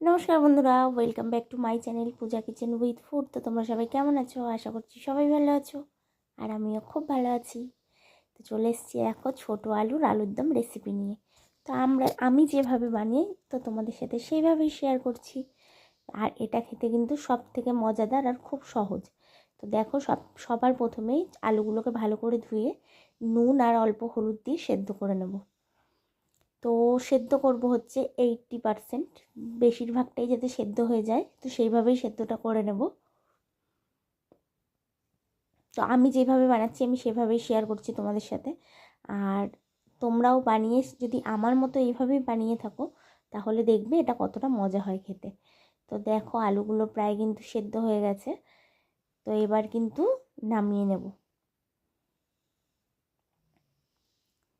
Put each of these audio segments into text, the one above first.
নমস্কার বন্ধুরা welcome back to my channel Puja kitchen with food তো তোমরা সবাই কেমন আছো? আশা করছি সবাই ভালো আছো, আর আমিও খুব ভালো আছি। তো চলে এসেছি দেখো ছোটো আলুর আলুর দম রেসিপি নিয়ে। তো আমরা, আমি যেভাবে বানিয়ে, তো তোমাদের সাথে সেইভাবেই শেয়ার করছি। আর এটা খেতে কিন্তু সব থেকে মজাদার আর খুব সহজ। তো দেখো সব, সবার প্রথমেই আলুগুলোকে ভালো করে ধুয়ে নুন আর অল্প হলুদ দিয়ে সেদ্ধ করে নেব। তো সেদ্ধ করব হচ্ছে এইটটি পারসেন্ট বেশিরভাগটাই যাতে সেদ্ধ হয়ে যায়, তো সেইভাবেই সেদ্ধটা করে নেব। তো আমি যেভাবে বানাচ্ছি, আমি সেভাবেই শেয়ার করছি তোমাদের সাথে। আর তোমরাও বানিয়ে, যদি আমার মতো এইভাবেই বানিয়ে থাকো, তাহলে দেখবে এটা কতটা মজা হয় খেতে। তো দেখো, আলুগুলো প্রায় কিন্তু সেদ্ধ হয়ে গেছে। তো এবার কিন্তু নামিয়ে নেব।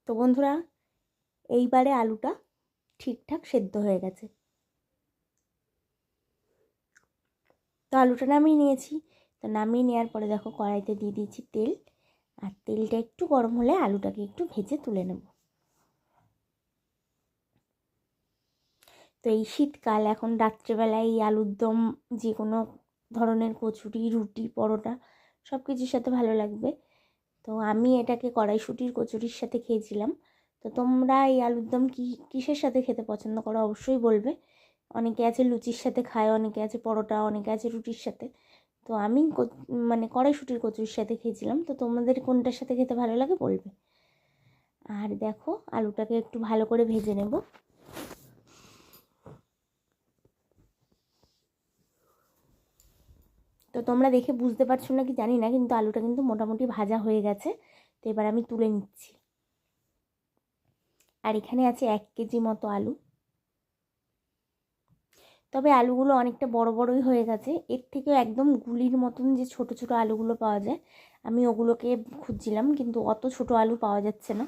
তো বন্ধুরা এইবারে আলুটা ঠিকঠাক সেদ্ধ হয়ে গেছে। তো আলুটা নামিয়ে নিয়েছি। তো নামিয়ে নেওয়ার পরে দেখো কড়াইতে দিয়ে দিয়েছি তেল। আর তেলটা একটু গরম হলে আলুটাকে একটু ভেজে তুলে নেব। তো এই শীতকাল, এখন রাত্রেবেলায় এই আলুর দম যে কোনো ধরনের কচুরি, রুটি, পরোটা সব কিছুর সাথে ভালো লাগবে। তো আমি এটাকে কড়াইশুটির কচুরির সাথে খেয়েছিলাম। তো তোমরা এই আলুর দম কী, কিসের সাথে খেতে পছন্দ করো? অবশ্যই বলবে। অনেকে আছে লুচির সাথে খায়, অনেকে আছে পরোটা, অনেকে আছে রুটির সাথে। তো আমি মানে কড়াইশুটির কচুরির সাথে খেয়েছিলাম। তো তোমাদের কোনটার সাথে খেতে ভালো লাগে বলবে। আর দেখো, আলুটাকে একটু ভালো করে ভেজে নেব। তো তোমরা দেখে বুঝতে পারছ না কি জানি না, কিন্তু আলুটা কিন্তু মোটামুটি ভাজা হয়ে গেছে। তো এবার আমি তুলে নিচ্ছি। আর এখানে আছে এক কেজি মতো আলু। তবে আলুগুলো অনেকটা বড় বড়ই হয়ে গেছে। এর থেকেও একদম গুলির মতন যে ছোট ছোট আলুগুলো পাওয়া যায়, আমি ওগুলোকে খুঁজছিলাম কিন্তু অত ছোট আলু পাওয়া যাচ্ছে না।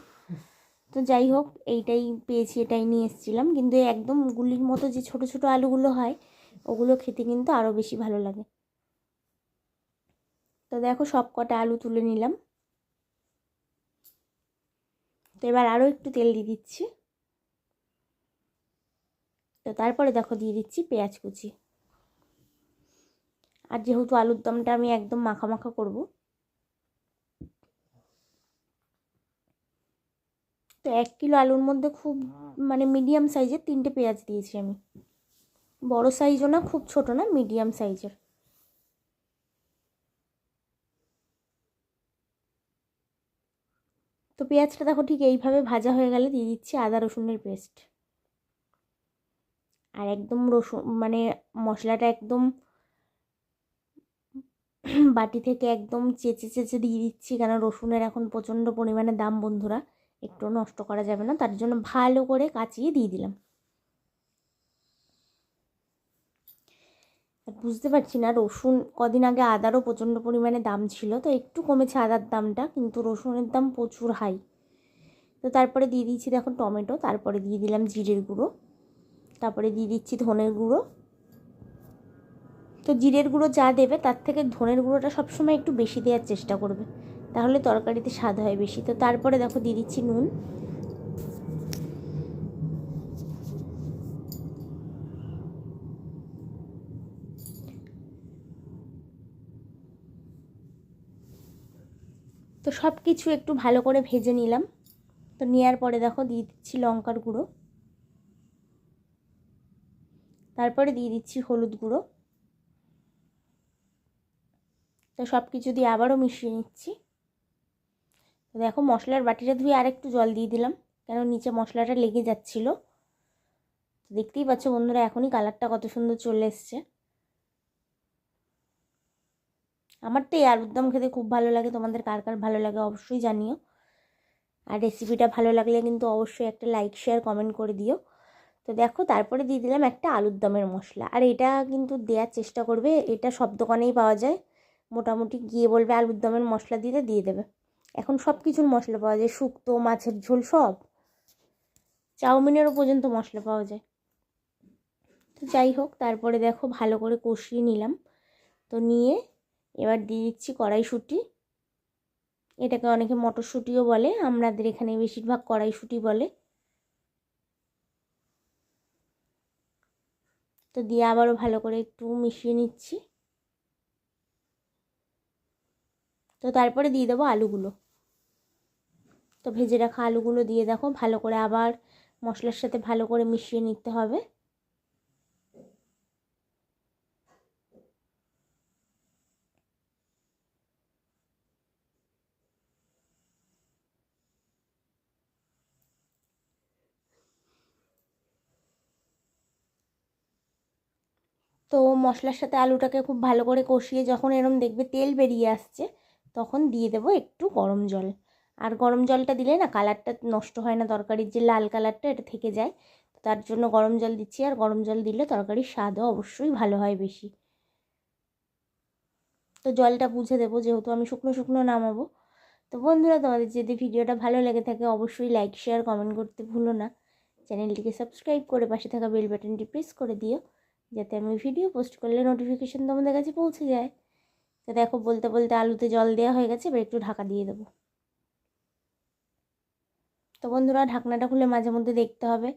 তো যাই হোক, এইটাই পেয়েছি, এটাই নিয়ে এসেছিলাম। কিন্তু একদম গুলির মতো যে ছোট ছোট আলুগুলো হয়, ওগুলো খেতে কিন্তু আরও বেশি ভালো লাগে। তো দেখো সব কটা আলু তুলে নিলাম। তো এবার আরও একটু তেল দিয়ে দিচ্ছি। তো তারপরে দেখো দিয়ে দিচ্ছি পেঁয়াজ কুচি। আর যেহেতু আলুর দমটা আমি একদম মাখা মাখা করব, তো এক কিলো আলুর মধ্যে খুব মানে মিডিয়াম সাইজের তিনটে পেঁয়াজ দিয়েছি আমি। বড় সাইজও না, খুব ছোট না, মিডিয়াম সাইজের তো পেঁয়াজটা দেখো ঠিক এইভাবে ভাজা হয়ে গেলে দিয়ে দিচ্ছি আদা রসুনের পেস্ট। আর একদম রসুন মানে মশলাটা একদম বাটি থেকে একদম চেঁচে চেঁচে দিয়ে দিচ্ছি, কেন রসুনের এখন প্রচণ্ড পরিমাণে দাম বন্ধুরা, একটু নষ্ট করা যাবে না, তার জন্য ভালো করে কাচিয়ে দিয়ে দিলাম। বুঝতে পারছি না, রসুন কদিন আগে আদারও প্রচণ্ড পরিমাণে দাম ছিল, তো একটু কমেছে আদার দামটা, কিন্তু রসুনের দাম প্রচুর হাই তো তারপরে দিয়ে দিয়েছি দেখো টমেটো, তারপরে দিয়ে দিলাম জিরের গুঁড়ো, তারপরে দিয়ে দিচ্ছি ধনের গুঁড়ো। তো জিরের গুঁড়ো যা দেবে, তার থেকে ধনের গুঁড়োটা সবসময় একটু বেশি দেওয়ার চেষ্টা করবে, তাহলে তরকারিতে স্বাদ হয় বেশি। তো তারপরে দেখো দিয়ে দিচ্ছি নুন সব কিছু একটু ভালো করে ভেজে নিলাম। তো নেওয়ার পরে দেখো দিয়ে দিচ্ছি লঙ্কার গুঁড়ো। তারপরে দিয়ে দিচ্ছি হলুদ গুঁড়ো। তো সব কিছু দিয়ে আবারও মিশিয়ে নিচ্ছি। তো দেখো মশলার বাটিটা ধুয়ে আর একটু জল দিয়ে দিলাম, কেন নিচে মশলাটা লেগে যাচ্ছিল। দেখতেই পাচ্ছ বন্ধুরা, এখনই কালারটা কত সুন্দর চলে এসছে। আমার তো এই আলুর দম খেতে খুব ভালো লাগে। তোমাদের কার কার ভালো লাগে অবশ্যই জানিও। আর রেসিপিটা ভালো লাগলে কিন্তু অবশ্যই একটা লাইক শেয়ার কমেন্ট করে দিও। তো দেখো, তারপরে দিয়ে দিলাম একটা আলুর দমের মশলা। আর এটা কিন্তু দেওয়ার চেষ্টা করবে, এটা সব দোকানেই পাওয়া যায়। মোটামুটি গিয়ে বলবে আলুর দমের মশলা দিতে দিয়ে দেবে। এখন সব কিছুর মশলা পাওয়া যায়, শুক্তো, মাছের ঝোল সব। চাউমিনেরও পর্যন্ত মশলা পাওয়া যায়। তো যাই হোক, তারপরে দেখো ভালো করে কষিয়ে নিলাম। তো নিয়ে এবার দিয়ে দিচ্ছি কড়াইশুঁটি। এটাকে অনেকে মটরশুঁটিও বলে, আমাদের এখানে বেশিরভাগ কড়াইশুঁটি বলে। তো দিয়ে আবারও ভালো করে একটু মিশিয়ে নিচ্ছি। তো তারপরে দিয়ে দেবো আলুগুলো। তো ভেজে রাখা আলুগুলো দিয়ে দেখো, ভালো করে আবার মশলার সাথে ভালো করে মিশিয়ে নিতে হবে। তো মশলার সাথে আলুটাকে খুব ভালো করে কষিয়ে যখন এরম দেখবে তেল বেরিয়ে আসছে, তখন দিয়ে দেবো একটু গরম জল। আর গরম জলটা দিলে না কালারটা নষ্ট হয় না, তরকারির যে লাল কালারটা এটা থেকে যায়। তার জন্য গরম জল দিচ্ছি, আর গরম জল দিলে তরকারির স্বাদও অবশ্যই ভালো হয় বেশি। তো জলটা বুঝে দেবো, যেহেতু আমি শুকনো শুকনো নামাবো। তো বন্ধুরা, তোমাদের যদি ভিডিওটা ভালো লেগে থাকে অবশ্যই লাইক শেয়ার কমেন্ট করতে ভুলো না। চ্যানেলটিকে সাবস্ক্রাইব করে পাশে থাকা বেল বাটনটি প্রেস করে দিও। যাতে আমি ভিডিও পোস্ট করলে নোটিফিকেশান তোমাদের কাছে পৌঁছে যায়। তো দেখো, বলতে বলতে আলুতে জল দেওয়া হয়ে গেছে, এবার একটু ঢাকা দিয়ে দেবো। তো বন্ধুরা, ঢাকনাটা খুলে মাঝে মধ্যে দেখতে হবে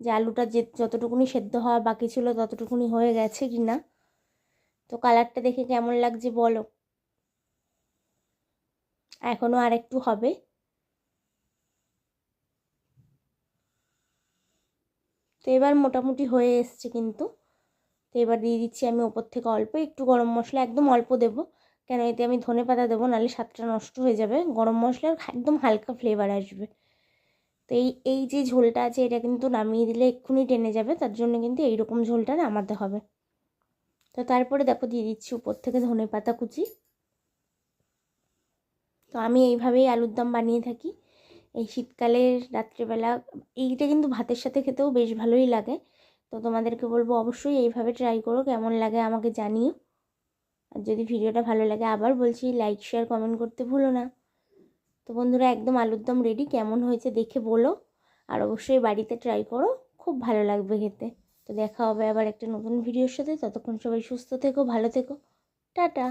যে আলুটা যে যতটুকুনি সেদ্ধ হওয়া বাকি ছিল ততটুকুনি হয়ে গেছে কি না তো কালারটা দেখে কেমন লাগছে বলো। এখনও আর একটু হবে। তো এবার মোটামুটি হয়ে এসছে কিন্তু। তো এবার দিয়ে দিচ্ছি আমি ওপর থেকে অল্প, একটু গরম মশলা একদম অল্প দেবো। কেন এতে আমি ধনে পাতা দেবো, নাহলে স্বাদটা নষ্ট হয়ে যাবে। গরম মশলার একদম হালকা ফ্লেভার আসবে। তো এই এই যে ঝোলটা আছে, এটা কিন্তু নামিয়ে দিলে এক্ষুনি টেনে যাবে, তার জন্য কিন্তু এইরকম ঝোলটা নামাতে হবে। তো তারপরে দেখো দিয়ে দিচ্ছি উপর থেকে ধনে পাতা কুচি। তো আমি এইভাবেই আলুর দম বানিয়ে থাকি। এই শীতকালের রাত্রেবেলা, এইটা কিন্তু ভাতের সাথে খেতেও বেশ ভালোই লাগে। তো তোমাদেরকে বলব অবশ্যই এইভাবে ট্রাই করো, কেমন লাগে আমাকে জানিও। আর যদি ভিডিওটা ভালো লাগে আবার বলছি লাইক শেয়ার কমেন্ট করতে ভুলো না। তো বন্ধুরা, একদম আলুর দম রেডি কেমন হয়েছে দেখে বলো। আর অবশ্যই বাড়িতে ট্রাই করো, খুব ভালো লাগবে খেতে। তো দেখা হবে আবার একটা নতুন ভিডিওর সাথে, ততক্ষণ সবাই সুস্থ থেকো, ভালো থেকো। টাটা।